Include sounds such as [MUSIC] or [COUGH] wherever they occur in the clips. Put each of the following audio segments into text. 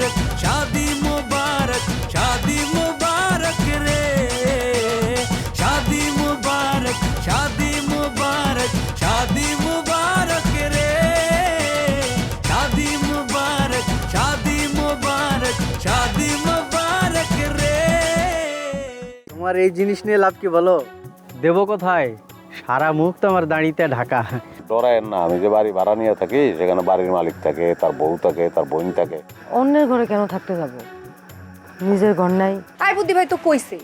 মুবারক শাদি মুবারক শাদি মুবারক রে শাদি মুবারক শাদি মুবারক শাদি মুবারক রে শাদি মুবারক শাদি মুবারক শাদি মুবারক রে তোমার এই জিনিস নিয়ে লাভ কি বলো? দেব কোথায়? সারা মুখ তো আমার দাঁড়িতে ঢাকা। ডরায়েন না। আমি যে বাড়ি ভাড়া নিয়ে থাকি সেখানে বাড়ির মালিক থাকে তার বউ থাকে তার বোন থাকে। অন্যের ঘরে কেন থাকতে যাব? নিজের ঘর নাই। তাই বুদ্ধি ভাই তো কইছে।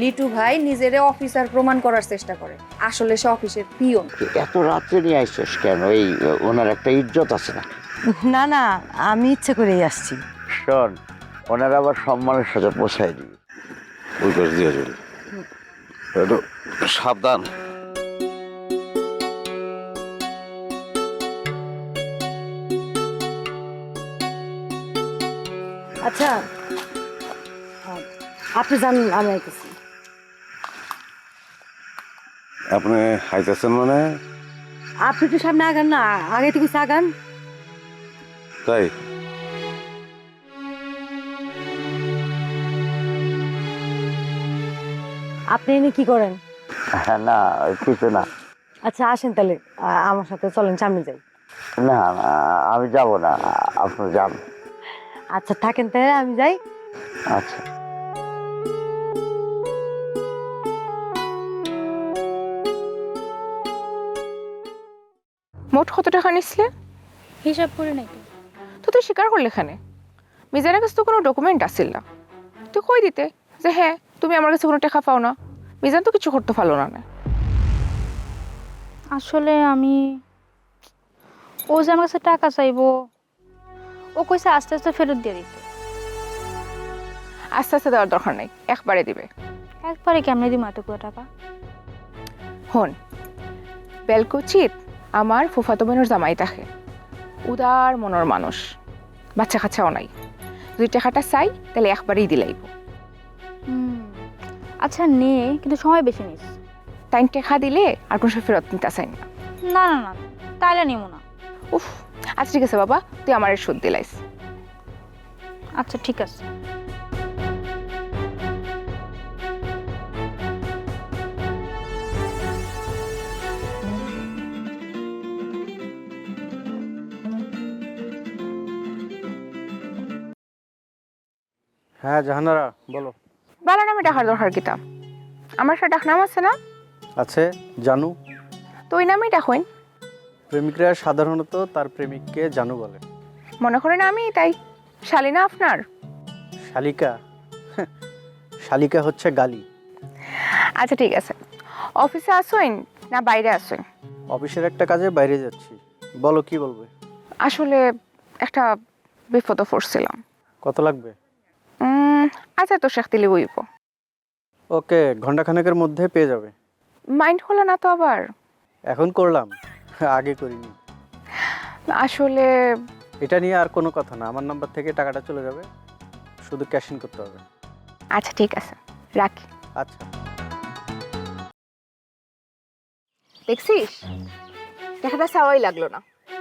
লিটু ভাই নিজেরে অফিসার প্রমাণ করার চেষ্টা করে। আসলে সে অফিসের পিয়ন। এত রাত্রে নিয়ে আসছিস কেন? এই ওনার একটা ইজ্জত আছে না? না না আমি ইচ্ছে করেই আসছি। শোন ওনার আবার সম্মানের সাথে পোষায় দিবি। ওই পাশ দিয়ে চলি। একটু সাবধান। আচ্ছা। আপনি জানেন আমি আইতেছি। আপনি হাইতেছেন মানে? আপনি একটু সামনে আগান না আগে থেকে আগান। তাই? আপনি এনে কি করেন? হ্যাঁ না কিছু না। আচ্ছা আসেন তাহলে। আমার সাথে চলেন সামনে যাই। না আমি যাব না আপনি যান। আচ্ছা থাকেন তাহলে আমি যাই। আচ্ছা। মোট কত টাকা নিছিলে? হিসাব করে নাই তো। তো তুই স্বীকার করলে এখানে? মিজানের কাছে তো কোনো ডকুমেন্ট আসছিল না। তুই কই দিতে? যে হ্যাঁ তুমি আমার কাছে কোনো টাকা পাও না। মিজান তো কিছু করতে পারল না না। আসলে আমি ও যে আমার কাছে টাকা চাইব ও কইছে আস্তে আস্তে ফেরত দিয়ে দিতে। আস্তে আস্তে দেওয়ার দরকার নাই একবারে দিবে। একবারে কেমনে দিম এতগুলো টাকা? হন বেলকুচিত আমার ফুফাতো বোনের জামাই থাকে উদার মনের মানুষ বাচ্চা কাচ্চাও নাই। যদি টাকাটা চাই তাহলে একবারেই দিলাইব হুম আচ্ছা নে কিন্তু সময় বেশি নিস। তাই টাকা দিলে আর কোনো ফেরত নিতে চাই না। না না না তাইলে নিব না। উফ আচ্ছা ঠিক আছে বাবা তুই আমার সুদ দিলাইস। আচ্ছা ঠিক আছে। হ্যাঁ জাহানারা বলো। বালা নামে ডাকার দরকার কিতাম আমার একটা ডাক নাম আছে না? আছে জানু। তো ওই নামেই ডাকইন প্রেমিকরা সাধারণত তার প্রেমিককে জানু বলে। মনে করেন আমি তাই শালিনা আপনার? শালিকা? শালিকা হচ্ছে গালি। আচ্ছা ঠিক আছে। অফিসে আসুন না বাইরে আসুন? অফিসের একটা কাজে বাইরে যাচ্ছি। বলো কি বলবে? আসলে একটা বিপদে পড়ছিলাম। কত লাগবে? আচ্ছা তো শেখ দিলি বইব ওকে ঘন্টাখানেকের মধ্যে পেয়ে যাবে। মাইন্ড হলো না তো আবার? এখন করলাম। আগে করিনি। আসলে এটা নিয়ে আর কোনো কথা না। আমার নাম্বার থেকে টাকাটা চলে যাবে। শুধু ক্যাশ ইন করতে হবে। আচ্ছা ঠিক আছে। রাখি। আচ্ছা। দেখছিস? টাকাটা চাওয়াই লাগল না।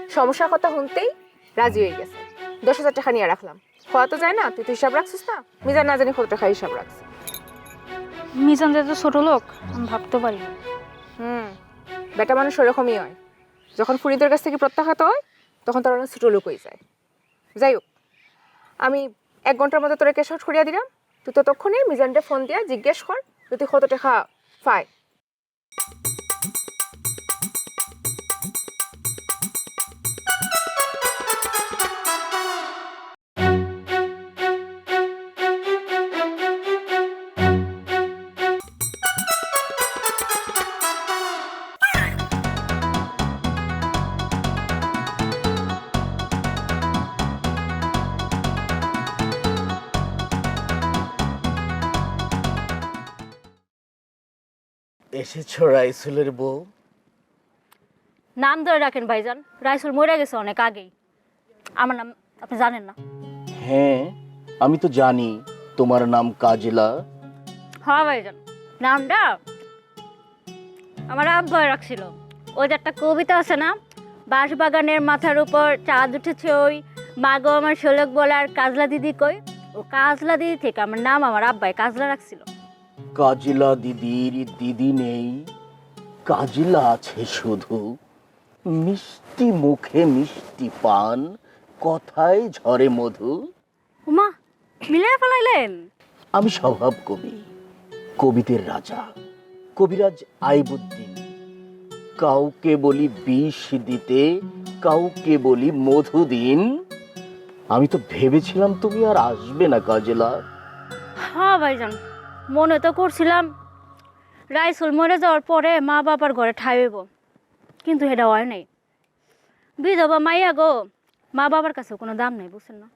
সমস্যার কথা শুনতেই রাজি হয়ে গেছে। দশ হাজার টাকা নিয়ে রাখলাম। খাওয়া তো যায় না। তুই তো হিসাব রাখছিস না? মিজান না জানি কত টাকা হিসাব রাখছিস মিজান যে এত ছোট লোক আমি ভাবতে পারি না হুম। বেটা মানুষ ওরকমই হয়। যখন ফুরিদের কাছ থেকে প্রত্যাখ্যাত হয়, তখন তারা অনেক ছোটো লোক হয়ে যায়। যাই হোক, আমি এক ঘণ্টার মধ্যে তোরা ক্যাশ আউট করিয়া দিলাম। তুই তো তখনই মিজানটা ফোন দিয়া জিজ্ঞেস কর, যদি কত টাকা পায়। এসেছ রাইসুলের বউ? নাম ধরে রাখেন ভাইজান। রাইসুল মরে গেছে অনেক আগেই। আমার নাম আপনি জানেন না? হ্যাঁ আমি তো জানি তোমার নাম কাজলা। হ্যাঁ ভাইজান নামটা আমার আব্বা রাখছিল। ওই যে একটা কবিতা আছে না বাঁশবাগানের মাথার উপর চাঁদ উঠেছে ওই মাগো আমার শোলক বলার কাজলা দিদি কই? ও কাজলা দিদি থেকে আমার নাম আমার আব্বাই কাজলা রাখছিল। কাজলা দিদির দিদি নেই কাজলা আছে শুধু। মিষ্টি মুখে মিষ্টি পান কথায় ঝরে মধু। উমা মিলে ফেলাইলেন আমি স্বভাব কবি কবিদের রাজা কবিরাজ আইবুদ্দিন। কাউকে বলি বিষ দিতে কাউকে বলি মধু দিন। আমি তো ভেবেছিলাম তুমি আর আসবে না কাজেলা। হ্যাঁ ভাইজান। মনে তো করছিলাম রাইসুল মরে যাওয়ার পরে মা বাবার ঘরে ঠাইব কিন্তু এটা হয় নাই। বিধবা মাইয়া গো মা বাবার কাছে কোনো দাম নেই বুঝছেন না?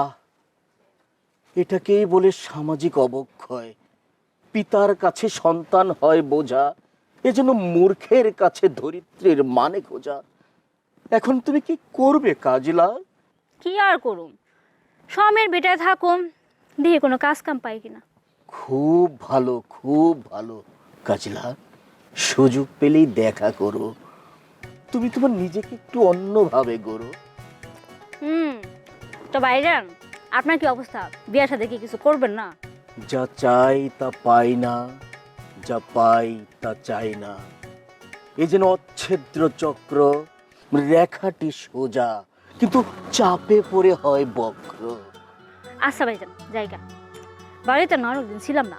আহ এটাকেই বলে সামাজিক অবক্ষয়? পিতার কাছে সন্তান হয় বোঝা এজন্য মূর্খের কাছে ধরিত্রীর মানে খোঁজা। এখন তুমি কি করবে কাজলা কি আর করুম? স্বামীর বেটায় থাকুম দিয়ে কোনো কাজ কাম পাই কিনা? খুব ভালো খুব ভালো। কাজলা সুযোগ পেলেই দেখা করো। তুমি তোমার নিজেকে একটু অন্যভাবে গড়ো। হুম তো ভাইজান আপনার কি অবস্থা? বিয়ার সাথে কি কিছু করবেন না? যা চাই তা পাই না যা পাই তা চাই না। এ যেন অচ্ছেদ্র চক্র রেখাটি সোজা কিন্তু চাপে পড়ে হয় বক্র। আচ্ছা ভাইজান জায়গা বাড়িতে না অনেকদিন ছিলাম না।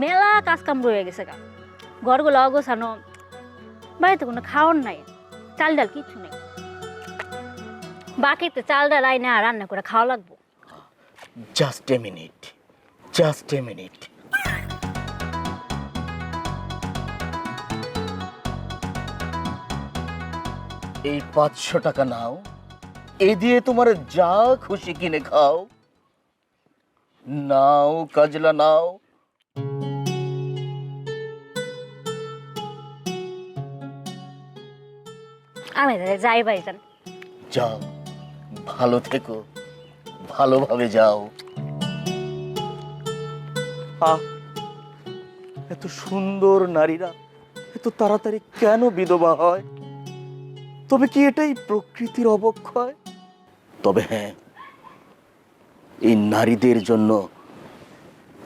মেলা কাজ কাম রয়ে গেছে গা। ঘরগুলো অগোছানো, বাড়িতে কোনো খাওয়ার নাই চাল ডাল কিচ্ছু নেই। বাকিতে চাল ডাল আই না রান্না করে খাওয়া লাগবো। Just a minute just a minute এই পাঁচশো টাকা নাও, এ দিয়ে তোমার যা খুশি কিনে খাও। নাও কাজলা নাও। আমি তাহলে যাই ভাইজান যাও ভালো থেকো ভালোভাবে যাও। আহ এত সুন্দর নারীরা এত তাড়াতাড়ি কেন বিধবা হয়? তবে কি এটাই প্রকৃতির অবক্ষয়? তবে হ্যাঁ এই নারীদের জন্য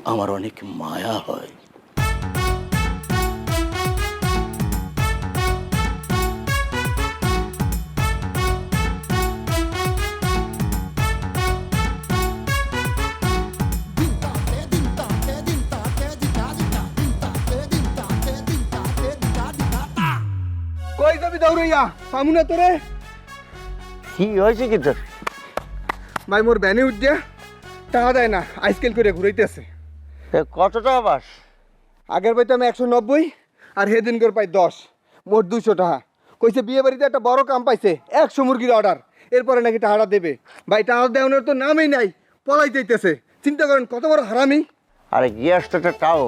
আমার অনেক মায়া হয়। কই যাবি দৌড়াইয়া? তোরে। কি হয়েছে কি তোর? ভাই মোর ব্যানে উঠছে টাকা দেয় না আইসকেল করে ঘুরাইতেছে। কত টাকা বাস আগের বইতে আমি একশো নব্বই আর হেদিন করে পাই দশ মোট দুশো টাকা। কইছে বিয়ে বাড়িতে একটা বড় কাম পাইছে একশো মুরগির অর্ডার এরপরে নাকি টাকাটা দেবে। ভাই টাকা দেওয়ানোর তো নামই নাই পলাই যাইতেছে। চিন্তা করেন কত বড় হারামি। আরে গিয়াস তো একটা টাও।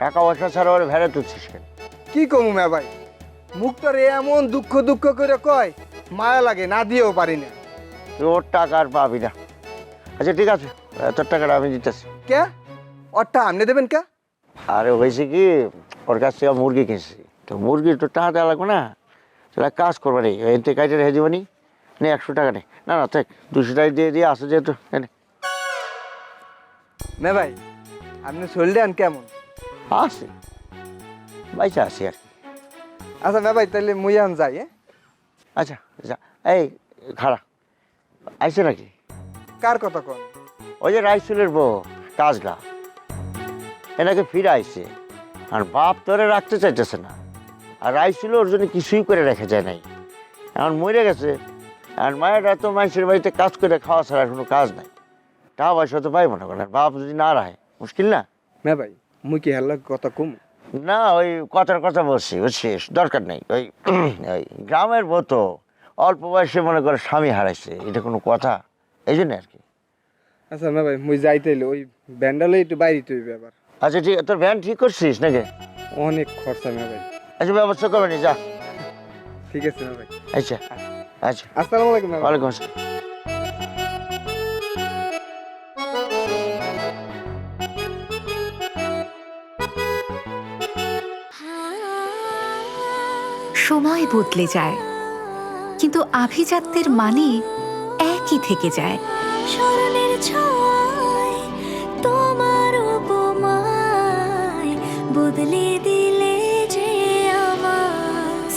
টাকা পয়সা ছাড়া ওর ভেড়ে তুলছিস কেন? কি কমু মে ভাই? মুখটার এমন দুঃখ দুঃখ করে কয় মায়া লাগে না দিয়েও পারি না। তুই ওর টাকা আর পাবি না। আচ্ছা ঠিক আছে। তোর টাকাটা আমি দিতেছি। কে? অরটা আমনে দেবেন কে? আরে হয়েছে কি ওর কাছ থেকে মুরগি কিনছি। তো মুরগি তো টাকা দেওয়া লাগবে না। তাহলে কাজ করবে নি এতে কাইটে রেখে দিবনি নে একশো টাকা নেই না না থাক দুশো টাকা দিয়ে দিয়ে আসো যেহেতু। মে ভাই আপনি চললে আন কেমন? আসি বাইচা আসি আর কি। আচ্ছা মে ভাই তাহলে মুই আন যাই হ্যাঁ? আচ্ছা যা। এই খাড়া। আইসে নাকি? কার কথা কন? ওই যে রাইসুলের বউ কাজলা। এনাকে ফিরে আইছে আর বাপ তোরে রাখতে চাইতেছে না। আর রাইসুল ওর জন্য কিছুই করে রেখে যায় নাই। এখন মরে গেছে। আর মায়েরা তো মানুষের বাড়িতে কাজ করে খাওয়া ছাড়া কোনো কাজ নাই। টাকা পয়সা তো পাইব না আর বাপ যদি না রাখে মুশকিল না? মে ভাই মুই কি হেলার কথা কম? না ওই কথার কথা বলছি বুঝছিস দরকার নেই। ওই [CLEARS THROAT] ওই গ্রামের বউ তো অল্প বয়সে মনে করে স্বামী হারাইছে এটা কোনো কথা? এই জন্য আর কি। আচ্ছা মে ভাই মুই যাইতে ওই ব্যান্ডালে একটু বাইরে তুই ব্যাপার আচ্ছা ঠিক তোর ভ্যান ঠিক করছিস নাকি? অনেক খরচা না ভাই। আচ্ছা ব্যবস্থা করবে নি যা। ঠিক আছে না ভাই। আচ্ছা আচ্ছা। আসসালামু আলাইকুম ওয়ালাইকুম আসসালাম। সময় বদলে যায় কিন্তু আভিজাত্যের মানে একই থেকে যায়। স্মরণের তোমার উপমায় বদলে দিলে যে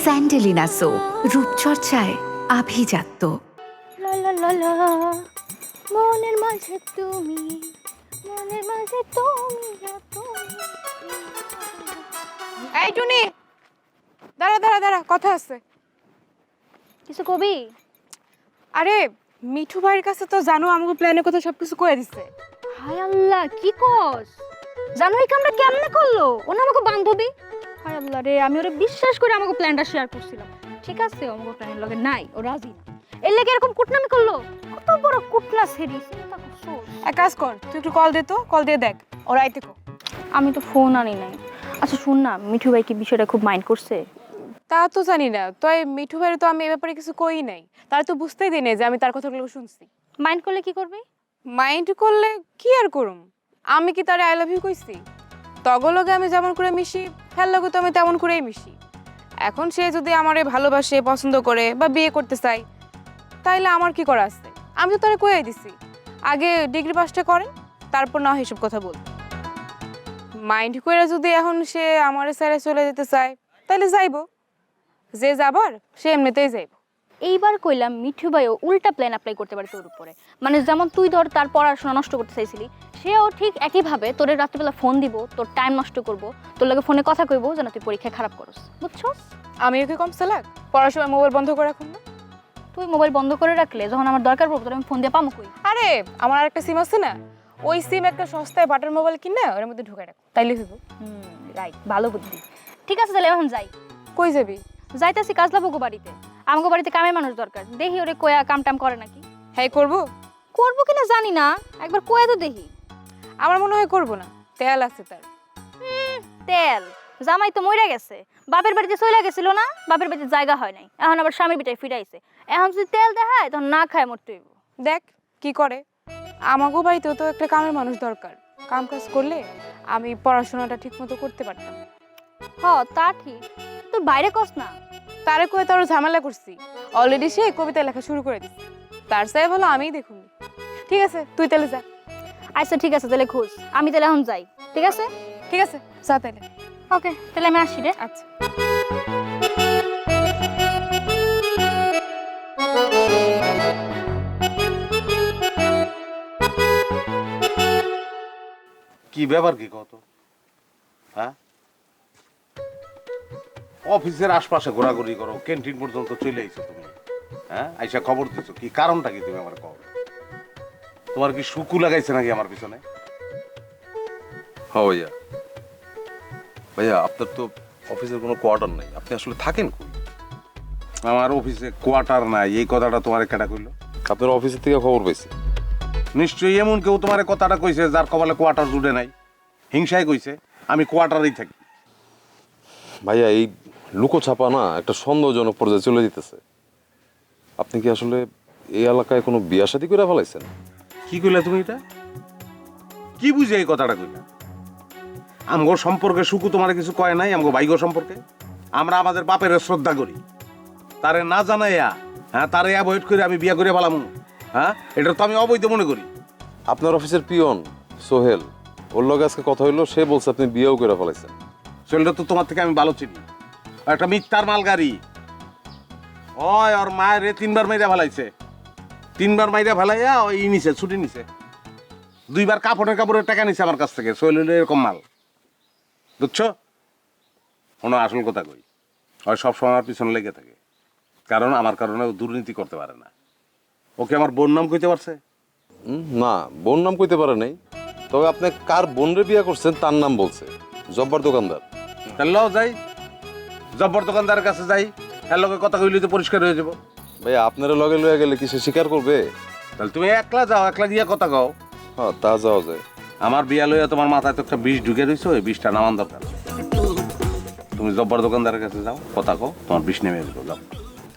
স্যান্ডেলিনা সো রূপচর্চায় আভিজাত্য। মনের মাঝে তুমি মনের মাঝে তুমি আর তুমি। এই টুনি দাঁড়া দাঁড়া দাঁড়া কথা আছে। কিছু কবি? আরে মিঠু ভাইয়ের কাছে তো জানো আমাকে প্ল্যানের কথা সব কিছু কয়ে দিছে। হায় আল্লাহ কি কস? জানো এই কামটা কেমনে করল? ও না আমাকে বান্ধবী। হায় আল্লাহ রে আমি ওরে বিশ্বাস করে আমাকে প্ল্যানটা শেয়ার করছিলাম। ঠিক আছে আমাকে প্ল্যানের লগে নাই ও রাজি না। এর লেগে এরকম কুটনামি করল? কত বড় কুটনা সেরি এক কাজ কর তুই একটু কল দে তো কল দিয়ে দেখ ওরা আইতে কো। আমি তো ফোন আনি নাই। আচ্ছা শুন না মিঠু ভাই কি বিষয়টা খুব মাইন্ড করছে? তা তো জানি না। তাই মিঠু ভাইয়ের তো আমি এ ব্যাপারে কিছু কই নাই। তার তো বুঝতেই দিই নাই যে আমি তার কথাগুলো শুনছি। মাইন্ড করলে কি করবে? মাইন্ড করলে কি আর করুম? আমি কি তারে আই লাভ ইউ কইছি? তগলগে আমি যেমন করে মিশি হ্যার লগে তো আমি তেমন করেই মিশি। এখন সে যদি আমারে ভালোবাসে পছন্দ করে বা বিয়ে করতে চাই তাইলে আমার কি করা আছে? আমি তো তারে কয়ে দিছি। আগে ডিগ্রি পাসটা করে তারপর না এসব কথা বল। মাইন্ড করে যদি এখন সে আমারে ছেড়ে চলে যেতে চায় তাহলে যাইবো। যে যাবার সে এমনিতেই যাইব। এইবার কইলাম মিঠু ভাইও উল্টা প্ল্যান অ্যাপ্লাই করতে পারে তোর উপরে। মানে যেমন তুই ধর তার পড়াশোনা নষ্ট করতে চাইছিলি সেও ঠিক একইভাবে তোর রাত্রিবেলা ফোন দিব তোর টাইম নষ্ট করব তোর লাগে ফোনে কথা কইব যেন তুই পরীক্ষায় খারাপ করস বুঝছস? আমিও কি কম চালাক? পড়ার সময় মোবাইল বন্ধ করে রাখুন না? তুই মোবাইল বন্ধ করে রাখলে যখন আমার দরকার পড়বে তখন আমি ফোন দিয়ে পামো কই? আরে আমার আরেকটা সিম আছে না? ওই সিম একটা সস্তায় বাটার মোবাইল কিনে ওর মধ্যে ঢুকে রাখ। তাইলে হইব। হুম রাইট ভালো বুদ্ধি। ঠিক আছে তাহলে এখন যাই। কই যাবি? যাইতেছি কাজলা বকু বাড়িতে। আমাকে বাড়িতে কামের মানুষ দরকার। দেখি ওরে কোয়া কাম টাম করে নাকি। হ্যাঁ করব? করব কিনা জানি না। একবার কোয়া তো দেখি। আমার মনে হয় করব না। তেল আছে তার। তেল। জামাই তো মরে গেছে। বাপের বাড়িতে চলে গেছিল না বাপের বাড়িতে জায়গা হয় নাই। এখন আবার স্বামীর বিটায় ফিরাইছে এখন যদি তেল দেখায় তখন না খায় মরতে হইব। দেখ কি করে? আমাকেও বাড়িতেও তো একটা কামের মানুষ দরকার। কাম কাজ করলে আমি পড়াশোনাটা ঠিক মতো করতে পারতাম। হ তা ঠিক। তোর বাইরে কস না। তারে কয়ে তো আরও ঝামেলা করছি। অলরেডি সে কবিতা লেখা শুরু করে দিচ্ছে তার সাথে ভালো আমিই দেখুন। ঠিক আছে তুই তাহলে যা। আচ্ছা ঠিক আছে তাহলে খোঁজ। আমি তাহলে এখন যাই। ঠিক আছে? ঠিক আছে যা তাহলে। ওকে তাহলে আমি আসি রে। আচ্ছা। কি ব্যাপার কি কত? হ্যাঁ? অফিসের আশপাশে ঘোরাঘুরি করো ক্যান্টিন পর্যন্ত চলে আইছো তুমি। হ্যাঁ? আইসা খবর দিছো কি কারণটা কি তুমি আমার কও? তোমার কি সুকু লাগাইছে নাকি আমার পিছনে? হ্যাঁ ভাইয়া। ভাইয়া আপনার তো অফিসের কোনো কোয়ার্টার নেই আপনি আসলে থাকেন কই? আমার অফিসে কোয়ার্টার নাই এই কথাটা তোমার কেটা কইলো? আপনার অফিসের থেকে খবর পাইছি। নিশ্চয়ই এমন কেউ তোমার কথাটা কইছে যার কপালে কোয়ার্টার জুড়ে নাই। হিংসায় কইছে আমি কোয়ার্টারেই থাকি। ভাইয়া এই লুকোছাপা না একটা সন্দেহজনক পর্যায়ে চলে যেতেছে। আপনি কি আসলে এই এলাকায় কোনো বিয়া শাদী করে ফেলাইছেন? কি কইলা তুমি এটা? কি বুঝে এই কথাটা কইলা? আমগো সম্পর্কে সুকু তোমার কিছু কয় নাই আমগো ভাইগো সম্পর্কে? আমরা আমাদের বাপের শ্রদ্ধা করি। তারে না জানাইয়া হ্যাঁ তারে অ্যাভয়েড করে আমি বিয়া করে ফেলাম। হ্যাঁ এটা তো আমি অবৈধ মনে করি। আপনার অফিসের পিয়ন সোহেল ওর লগে আজকে কথা হইল সে বলছে আপনি বিয়েও করে ফেলাইছেন। চলটা তো তোমার থেকে আমি ভালো চিনি। একটা মিথ্যার মাল গাড়ি। ওই ওর মায়ের রে তিনবার মাইরা ফেলাইছে। তিনবার মাইরা ফেলাইয়া ওই ই নিছে ছুটি নিছে। দুইবার কাপড়ের কাপড়ের টাকা নিছে আমার কাছ থেকে সোহেল এরকম মাল। বুঝছ? কোনো আসল কথা কই? ওই সবসময় আমার পিছনে লেগে থাকে। কারণ আমার কারণে ও দুর্নীতি করতে পারে না। ওকে আমার বোন নাম কইতে পারছে? না বোন নাম কইতে পারে নাই। তবে আপনি কার বোনরে বিয়া করছেন তার নাম বলছে। জব্বার দোকানদার। তাহলে যাই। জব্বর দোকানদারের কাছে যাই হ্যাঁ লগে কথা কইলে তো পরিষ্কার হয়ে যাব। ভাইয়া আপনারা লগে লয়ে গেলে কি সে স্বীকার করবে? তাহলে তুমি একলা যাও একলা গিয়া কথা কও। হ্যাঁ তা যাওয়া যায়। আমার বিয়া লইয়া তোমার মাথায় তো একটা বিষ ঢুকে রয়েছে ওই বিষটা নামান দরকার। তুমি জব্বার দোকানদারের কাছে যাও কথা কও তোমার বিষ নেমে যাবে যাও।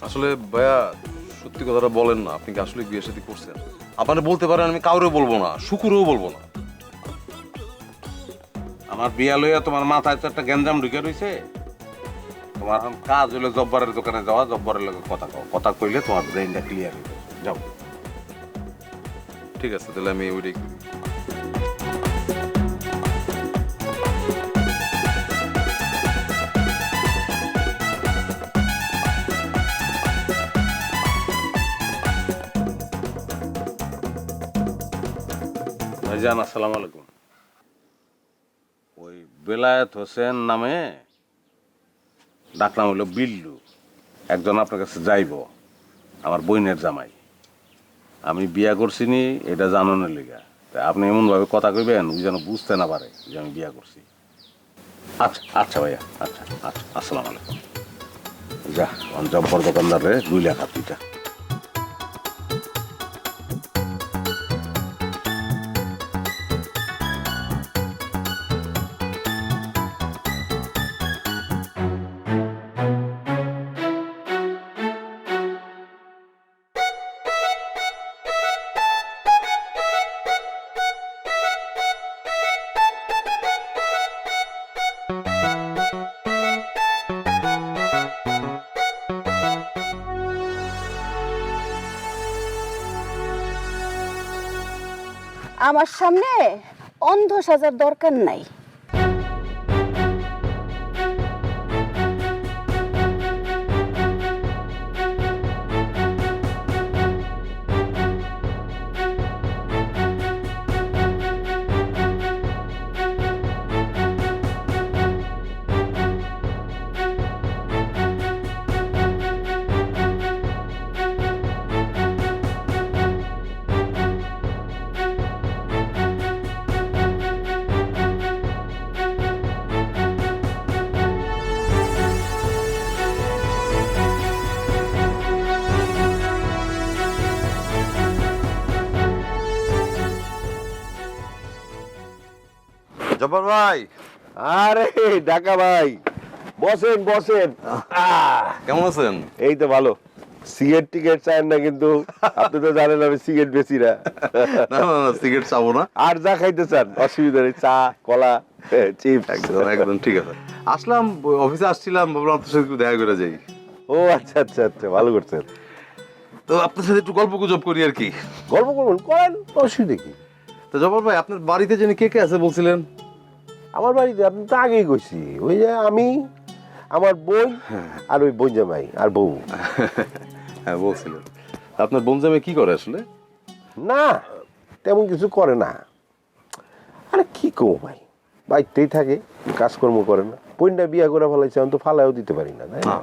আসলে ভাইয়া সত্যি কথাটা বলেন না আপনি কি আসলে বিয়ে শাদী করছেন? আপনারা বলতে পারেন আমি কাউরে বলব না শুকুরেও বলব না। আমার বিয়া লইয়া তোমার মাথায় তো একটা গ্যাঞ্জাম ঢুকে রয়েছে তোমার এখন কাজ হইলে জব্বারের দোকানে যাওয়া জব্বারের লগে কথা কও। কথা কইলে তোমার ব্রেনটা ক্লিয়ার হয়ে যাবে যাও। ঠিক আছে তাহলে আমি ওইটাই করি। ভাইজান আসসালামু আলাইকুম। ওই বেলায়েত হোসেন নামে ডাকনাম হলো বিল্লু। একজন আপনার কাছে যাইব, আমার বইনের জামাই। আমি বিয়া করছি নি এটা জানানোর লিগা। তা আপনি এমনভাবে কথা কইবেন ওই যেন বুঝতে না পারে যে আমি বিয়া করছি। আচ্ছা আচ্ছা ভাইয়া আচ্ছা আচ্ছা আসসালামু আলাইকুম। যা অঞ্চল রে, দুই লাখ দুইটা আমার সামনে অন্ধ সাজার দরকার নাই। ভাই। আরে ঢাকা ভাই। বসেন বসেন। কেমন আছেন? এই তো ভালো। সিগারেট টিকেট চান না কিন্তু আপনি তো জানেন আমি সিগারেট বেশি না। না না না সিগারেট চাবো না। আর যা খাইতে চান অসুবিধা নেই চা কলা চিপস। একদম একদম ঠিক আছে। আসলাম অফিসে আসছিলাম ভাবলাম আপনার সাথে একটু দেখা করে যাই। ও আচ্ছা আচ্ছা আচ্ছা ভালো করছেন। তো আপনার সাথে একটু গল্প গুজব করি আর কি। গল্প করবেন করেন অসুবিধা কি? তো জব্বার ভাই আপনার বাড়িতে জানি কে কে আছে বলছিলেন? আমার বাড়িতে আপনি তো আগেই গেছি ওই যে আমি আমার বোন আর ওই বোন জামাই আর বউ। হ্যাঁ বলছিলেন আপনার বনজামে কি করে আসলে? না তেমন কিছু করে না। আরে কি কমো ভাই বাড়িতেই থাকে কাজকর্ম করে না। পইনটা বিয়া করে ফেলাইছে আমি তো ফালাইও দিতে পারি না তাই না?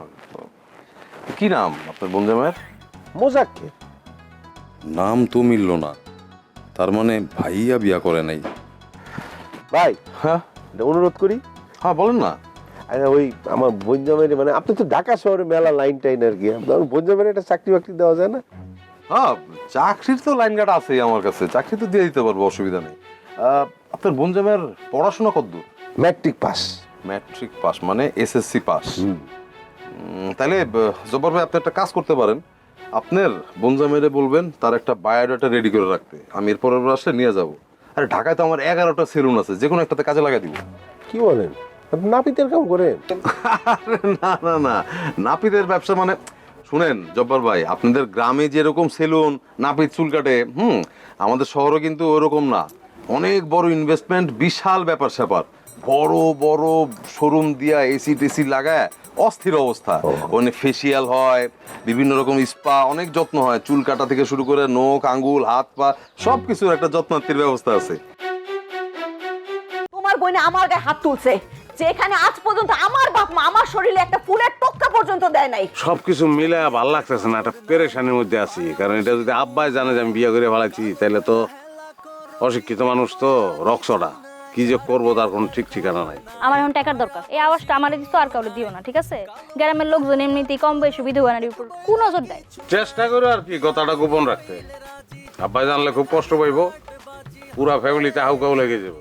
কি নাম আপনার বনজামের মোজাক্কে নাম তো মিলল না তার মানে ভাইয়া বিয়া করে নাই। ভাই হ্যাঁ? অনুরোধ করি। হ্যাঁ বলেন না। আরে ওই আমার বঞ্জামের মানে আপনি তো ঢাকা শহরে মেলা লাইন টাইন আর কি। আপনার বঞ্জামের একটা চাকরি বাকরি দেওয়া যায় না? হ্যাঁ চাকরির তো লাইন গার্ড আছেই আমার কাছে। চাকরি তো দিয়ে দিতে পারব অসুবিধা নেই। আপনার বনজামের পড়াশোনা কদ্দূর ম্যাট্রিক পাস ম্যাট্রিক পাস মানে এসএসসি পাস তাহলে জব্বার ভাই আপনি একটা কাজ করতে পারেন। আপনার বনজামেরে বলবেন তার একটা বায়োডাটা রেডি করে রাখতে। আমি এরপর আসলে নিয়ে যাব। আরে ঢাকায় তো আমার এগারোটা সেলুন আছে যে কোনো একটাতে কাজে লাগাই দিব। কি বলেন? আপনি নাপিতের কাম করেন? আরে না না না। নাপিতের ব্যবসা মানে শুনেন জব্বার ভাই আপনাদের গ্রামে যেরকম সেলুন নাপিত চুল কাটে হুম আমাদের শহরও কিন্তু ওরকম না। অনেক বড় ইনভেস্টমেন্ট বিশাল ব্যাপার স্যাপার বড় বড় শোরুম দিয়া এসি টেসি লাগায় অস্থির অবস্থা। ওখানে ফেসিয়াল হয় বিভিন্ন রকম স্পা অনেক যত্ন হয়। চুল কাটা থেকে শুরু করে নখ আঙ্গুল হাত পা সব কিছুর একটা যত্নার্থীর ব্যবস্থা আছে। তোমার বোনে আমার গায়ে হাত তুলছে যেখানে আজ পর্যন্ত আমার বাপ মা আমার শরীরে একটা ফুলের টক্কা পর্যন্ত দেয় নাই। সবকিছু মিলে ভালো লাগতেছে না একটা পেরেশানির মধ্যে আছি। কারণ এটা যদি আব্বাই জানে যে আমি বিয়ে করে ফেলাইছি তাহলে তো অশিক্ষিত মানুষ তো রক্সটা। কি যে করব তার কোনো ঠিক ঠিকানা নাই। আমার এখন টাকার দরকার। এই আওয়াজটা আমার দিস আর কাউকে দিও না ঠিক আছে? গ্রামের লোকজন এমনিতেই কম বেশি বিধবা নারীর উপর কু নজর দেয়। চেষ্টা করো আর কি কথাটা গোপন রাখতে। আব্বাই জানলে খুব কষ্ট পাইব পুরা ফ্যামিলিতে হাউকাউ লেগে যাব।